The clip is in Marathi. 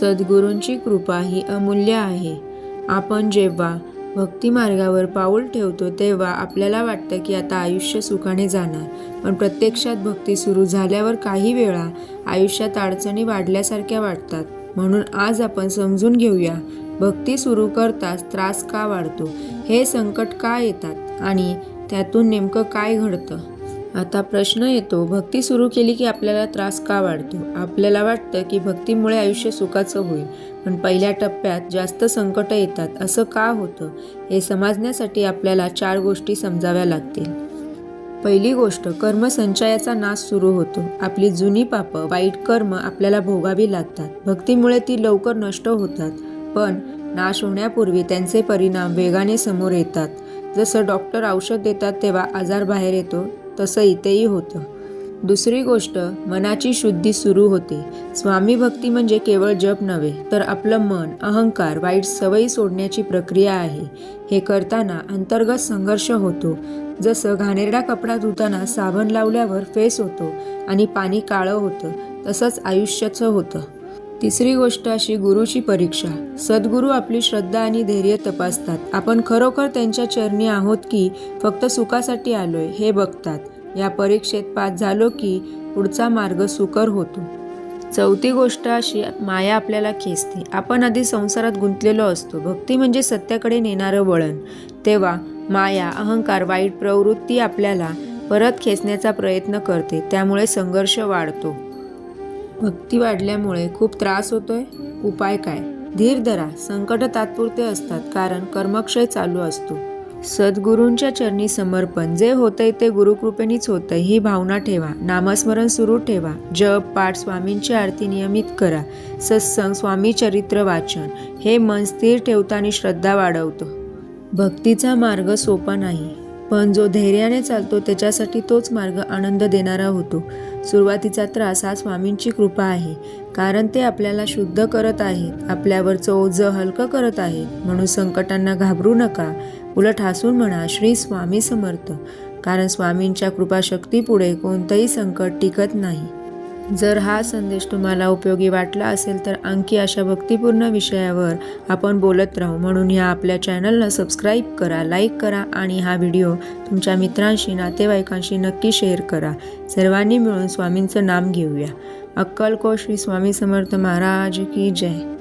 सद्गुरूंची कृपा ही अमूल्य आहे. आपण जेव्हा भक्तिमार्गावर पाऊल ठेवतो तेव्हा आपल्याला वाटतं की आता आयुष्य सुखाने जाणार. पण प्रत्यक्षात भक्ती सुरू झाल्यावर काही वेळा आयुष्यात अडचणी वाढल्यासारख्या वाटतात. म्हणून आज आपण समजून घेऊया भक्ती सुरू करताच त्रास का वाढतो? हे संकट का येतात? आणि त्यातून नेमकं काय घडतं? आता प्रश्न येतो भक्ती सुरू केली की आपल्याला त्रास का वाढतो? आपल्याला वाटतं की भक्तीमुळे आयुष्य सुखाचं होईल पण पहिल्या टप्प्यात जास्त संकट येतात. असं का होतं? हे समजण्यासाठी आपल्याला चार गोष्टी समजाव्या लागतील. पहिली गोष्ट कर्मसंचयाचा नाश सुरू होतो. आपली जुनी पापं वाईट कर्म आपल्याला भोगावी लागतात. भक्तीमुळे ती लवकर नष्ट होतात पण नाश होण्यापूर्वी त्यांचे परिणाम वेगाने समोर येतात. जसं डॉक्टर औषध देतात तेव्हा आजार बाहेर येतो तसं इथेही होतं. दुसरी गोष्ट मनाची शुद्धी सुरू होते. स्वामी भक्ती म्हणजे केवळ जप नव्हे तर आपलं मन अहंकार वाईट सवयी सोडण्याची प्रक्रिया आहे. हे करताना अंतर्गत संघर्ष होतो. जसं घाणेरडा कपडा धुताना साबण लावल्यावर फेस होतो आणि पाणी काळं होतं तसंच आयुष्याचं होतं. तिसरी गोष्ट अशी गुरुची परीक्षा. सद्गुरू आपली श्रद्धा आणि धैर्य तपासतात. आपण खरोखर त्यांच्या चरणी आहोत की फक्त सुखासाठी आलोय हे बघतात. या परीक्षेत पास झालो की पुढचा मार्ग सुकर होतो. चौथी गोष्ट अशी माया आपल्याला खेचते. आपण आधी संसारात गुंतलेलो असतो. भक्ती म्हणजे सत्याकडे नेणारं वळण. तेव्हा माया अहंकार वाईट प्रवृत्ती आपल्याला परत खेचण्याचा प्रयत्न करते. त्यामुळे संघर्ष वाढतो. भक्ती वाढल्यामुळे खूप त्रास होतोय. उपाय काय? धीर धरा. संकट तात्पुरते असतात कारण कर्मक्षय चालू असतो. सद्गुरूंच्या चरणी समर्पण. जे होतंय ते गुरुकृपेनीच होतंय. ही भावना ठेवा. नामस्मरण सुरू ठेवा. जप पाठ स्वामींची आरती नियमित करा. सत्संग स्वामी चरित्र वाचन. हे मन स्थिर ठेवताना श्रद्धा वाढवतं. भक्तीचा मार्ग सोपा नाही. पण जो धैर्याने चालतो त्याच्यासाठी तोच मार्ग आनंद देणारा होतो. सुरुवातीचा त्रास हा स्वामींची कृपा आहे कारण ते आपल्याला शुद्ध करत आहेत आपल्यावरचं ओझं हलकं करत आहेत म्हणून संकटांना घाबरू नका. उलट हसून म्हणा श्री स्वामी समर्थ. कारण स्वामींच्या कृपाशक्तीपुढे कोणतंही संकट टिकत नाही. जर हा संदेश तुम्हाला उपयोगी वाटला असेल तर आणखी अशा भक्तिपूर्ण विषयावर आपण बोलत राहू. म्हणून ह्या आपल्या चॅनलला सबस्क्राईब करा लाईक करा आणि हा व्हिडिओ तुमच्या मित्रांशी नातेवाईकांशी नक्की शेअर करा. सर्वांनी मिळून स्वामींचं नाम घेऊया. अक्कलकोश श्री स्वामी समर्थ महाराज की जय.